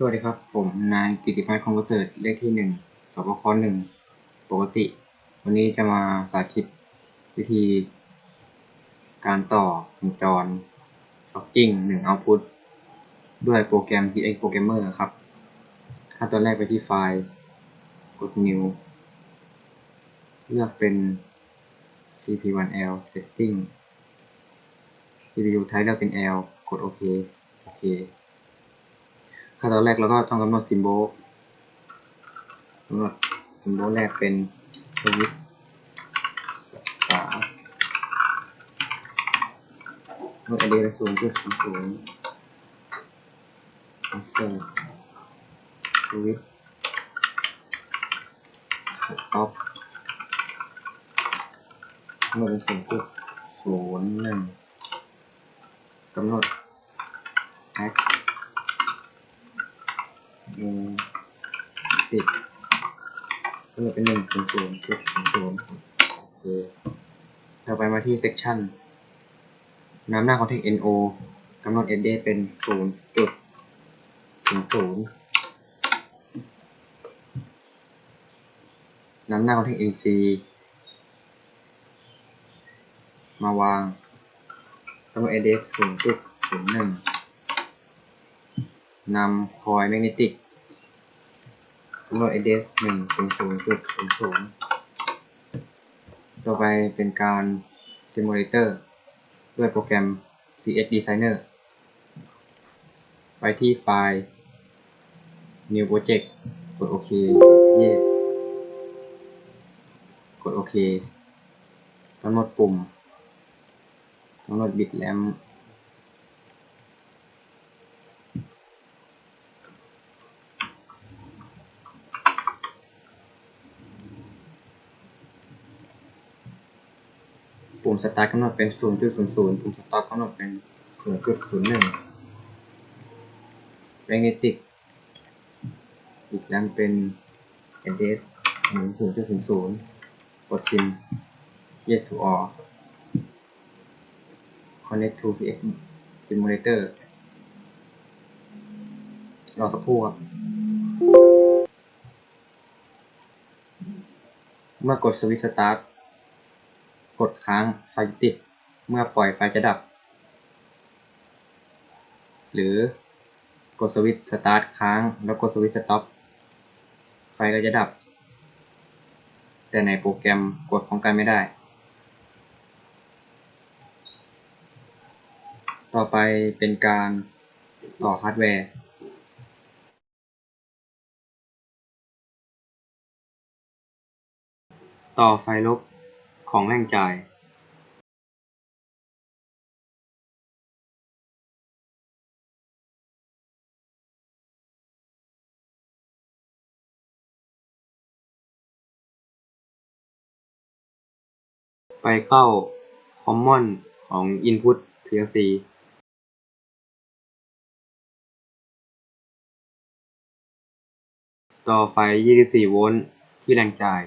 สวัสดีครับ ผมนายกิติพัฒน์คงประเสริฐเลขที่หนึ่งสปคหนึ่งปกติ วันนี้จะมาสาธิตวิธี การต่อวงจร Shocking หนึ่ง Output ด้วยโปรแกรม CX Programmer ครับขั้นตอนแรกไปที่ไฟล์ กด New เลือกเป็น cp1l setting CPU type เลือกเป็น L กดโอเคโอเค ขั้นตอนแรกเราก็ต้องกำหนด symbol กำหนด symbol แรกเป็นสวิตสาเมื่อ array ศูนย์จุดศูนย์ศูนย์ insert สวิต stop กำหนดเป็นศูนย์จุดศูนย์หนึ่งกำหนด hack เออติดกำหนดเป็นหนึ่งศูนย์ศูนย์จุดศูนย์ศูนย์โอเคต่อไปมาที่ section นำหน้า context no กำหนด address เป็นศูนย์จุดศูนย์ศูนย์นำหน้า context nc มาวางกำหนด address ศูนย์จุดศูนย์หนึ่งนำคอยแมกเนติก กำหนด address หนึ่งศูนย์ศูนย์จุดศูนย์ศูนย์ต่อไปเป็นการ simulator ด้วยโปรแกรม CS Designer ไปที่ไฟล์ New Project กดโอเคเย่กดโอเคกำหนดปุ่มกำหนดบิตแรม ปุ่มสตาร์ทกำหนดเป็น 0.00 ปุ่มสต็อปกำหนดเป็น 0.01 magnetic บิตแรมเป็น address 0.00กดซิม yes to all connect to CX simulator รอสักครู่ครับ เมื่อกดสวิตช์สตาร์ท กดค้างไฟติด เมื่อปล่อยไฟจะดับ หรือกดสวิตช์สตาร์ทค้าง แล้วกดสวิตช์สต็อปไฟก็จะดับ แต่ในโปรแกรมกดพร้อมกันไม่ได้ ต่อไปเป็นการต่อฮาร์ดแวร์ต่อไฟลบ ของแหล่งจ่ายไปเข้า Common ของ Input PLC ต่อไฟ 24 โวลต์ที่แหล่งจ่าย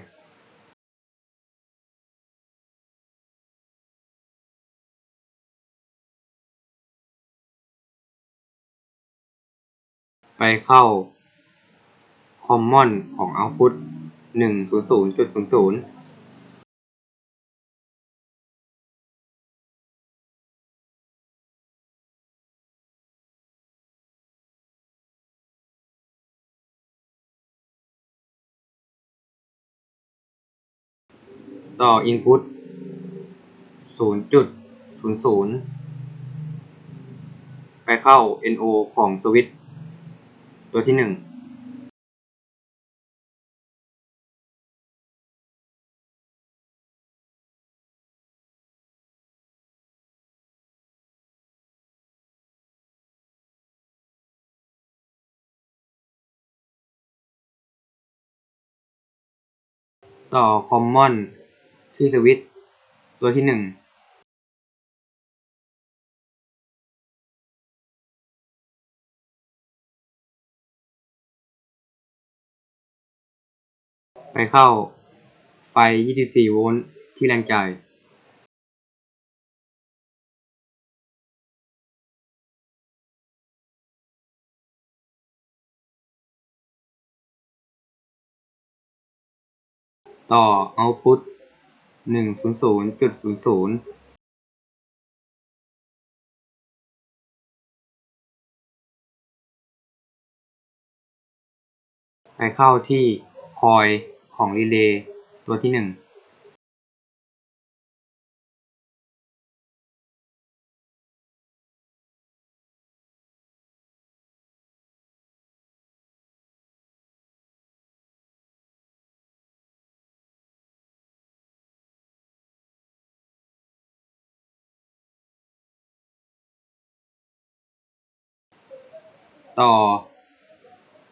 ไปเข้า Common ของ Output 100.00ต่อ Input 0.00 ไปเข้า NO ของสวิตช์ ตัวที่หนึ่งต่อ Common ที่สวิตตัวที่หนึ่ง ไปเข้าไฟ 24 โวลต์ที่แรงจ่ายต่อ output 100.00ไปเข้าที่คอย ของรีเลย์ตัวที่หนึ่งต่อ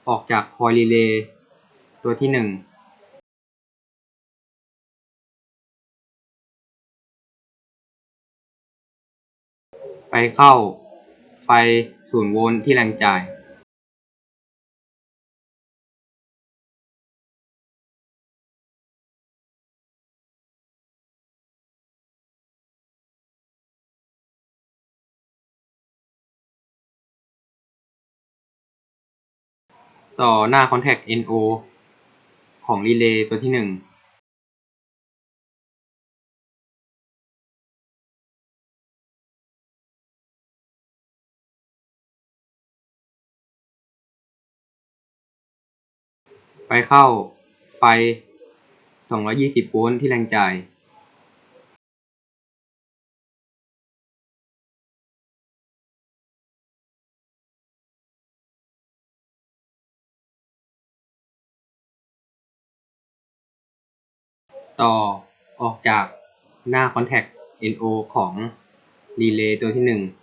ออกจากคอยรีเลย์ตัวที่หนึ่ง ไปเข้าไฟศูนย์โวลต์ที่แรงจ่ายต่อหน้า contact NO ของรีเลย์ตัวที่หนึ่ง ไปเข้าไฟ 220 โวลต์ที่แรงจ่าย ต่อออกจากหน้าคอนแทค NO ของรีเลย์ตัวที่ 1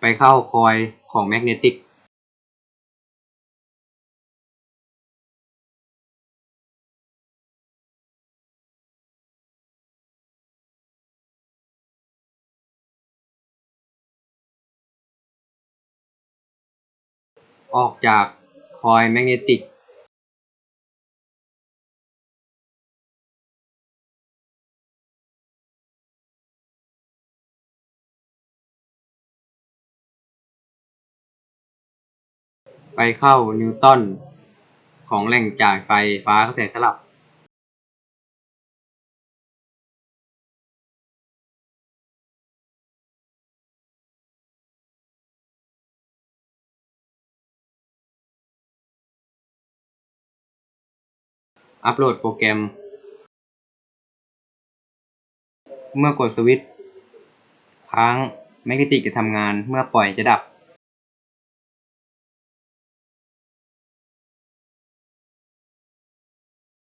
ไปเข้าคอยของแมกเนติกออกจากคอยแมกเนติก ไปเข้านิวตันของแหล่งจ่ายไฟฟ้ากระแสสลับอัปโหลดโปรแกรม เมื่อกดสวิตช์ค้างแมกเนติกจะทำงาน เมื่อปล่อยจะดับ